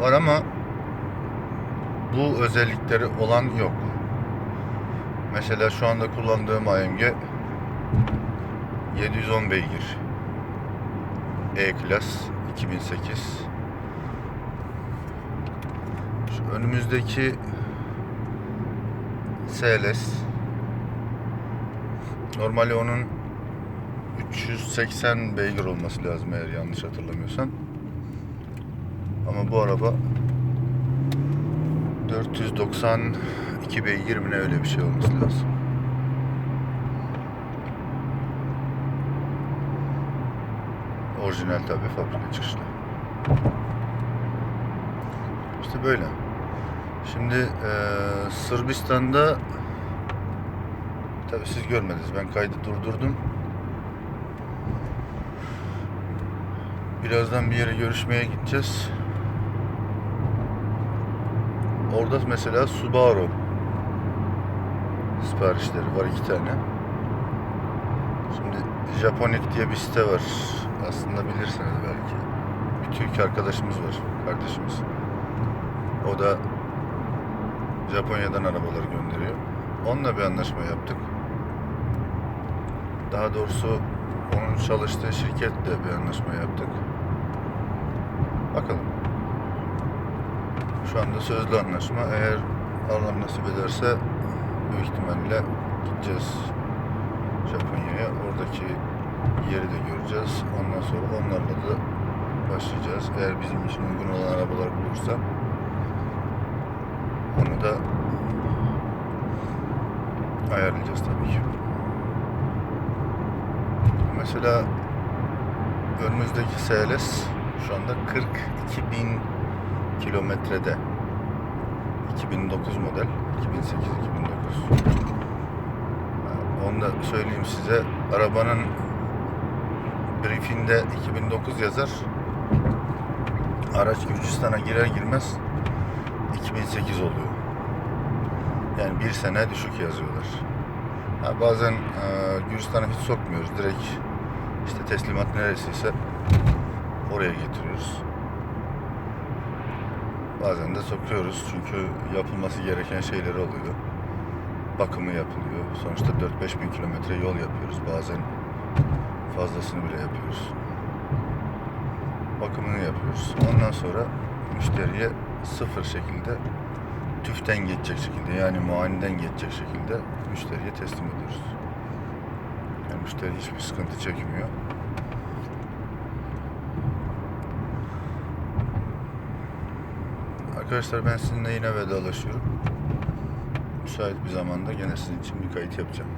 var ama bu özellikleri olan yok. Mesela şu anda kullandığım AMG 710 beygir. E-Class 2008. Şu önümüzdeki SLS Normalde onun 380 beygir olması lazım eğer yanlış hatırlamıyorsam. Ama bu araba 492 beygir ne öyle bir şey olması lazım. Orijinal tabi fabrika çıkışlı. İşte böyle. Şimdi eee, Sırbistan'da tabi siz görmediniz ben kaydı durdurdum. Birazdan bir yere görüşmeye gideceğiz. Orada mesela Subaru siparişleri var iki tane. Şimdi Japonik diye bir site var. Aslında bilirsiniz belki. Bir Türk arkadaşımız var, kardeşimiz. O da Japonya'dan arabaları gönderiyor. Onunla bir anlaşma yaptık. Daha doğrusu onun çalıştığı şirketle bir anlaşma yaptık. Bakalım. Şu anda sözlü anlaşma. Eğer Allah nasip ederse büyük ihtimalle gideceğiz Japonya'ya. Oradaki yeri de göreceğiz. Ondan sonra onlarla da başlayacağız. Eğer bizim için uygun olan arabalar bulursa onu da ayarlayacağız tabii ki. Mesela önümüzdeki SLS şu anda 42 bin kilometrede. 2009 model. 2008-2009. Onu da söyleyeyim size. Arabanın briefinde 2009 yazar. Araç Gürcistan'a girer girmez 2008 oluyor. Yani bir sene düşük yazıyorlar. Ha, bazen e, Gürcistan'a hiç sokmuyoruz. Direkt işte teslimat neresiyse oraya getiriyoruz. Bazen de sokuyoruz çünkü yapılması gereken şeyler oluyor. Bakımı yapılıyor. Sonuçta 4-5 bin kilometre yol yapıyoruz. Bazen fazlasını bile yapıyoruz. Bakımını yapıyoruz. Ondan sonra müşteriye sıfır şekilde tüften geçecek şekilde yani muayeneden geçecek şekilde müşteriye teslim ediyoruz. Yani müşteri hiçbir sıkıntı çekmiyor. Arkadaşlar ben sizinle yine vedalaşıyorum. Müsait bir zamanda gene sizin için bir kayıt yapacağım.